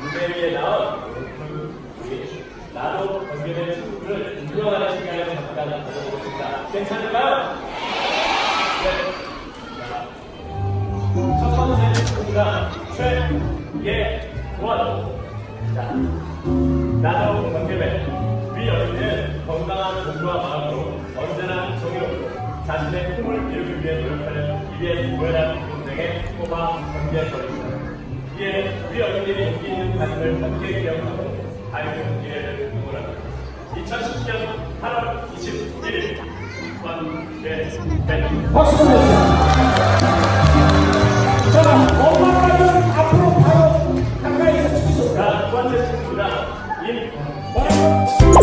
무대 위에 나온 나로 번개되는 친구를 운동하는 시간을 잠깐 가져보겠습니다. 괜찮을까요? 네. 자, 첫 번째 친구가 최예원. 자, 나로 번개배. 위 여인은 건강한 몸과 마음으로 언제나 정의롭고 자신의 꿈을 이루기 위해 노력하는 EBS 모여라 운동에 뽑아 경기에 걸립니다. 이제 우리 어린이들이 인기 있는 가슴을 함께 기억하고 다이브 기회를 응원합니다. 2010년 8월 21일 박수 보내주세요. 자, 엄마가는 앞으로 바로 가까이서 치키소다. 두 번째 친구다. 임.